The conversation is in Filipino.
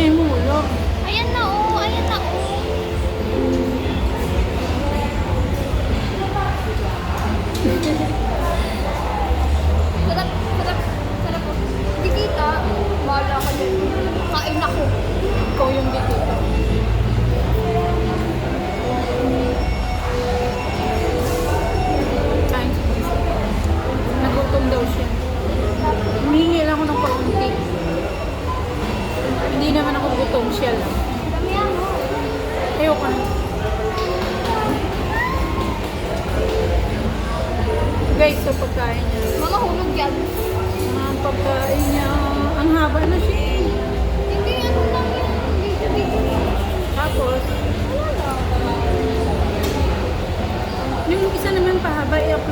羡慕，你知？哎呀，no！itong shell. Ayoko na. Guys, sa pagkain niya. Mga hulog yan. Ang pagkain niya. Ang haba na siya. Eh. Hindi ano yan lang yung dito Tapos, yung isa naman pahaba, eh ako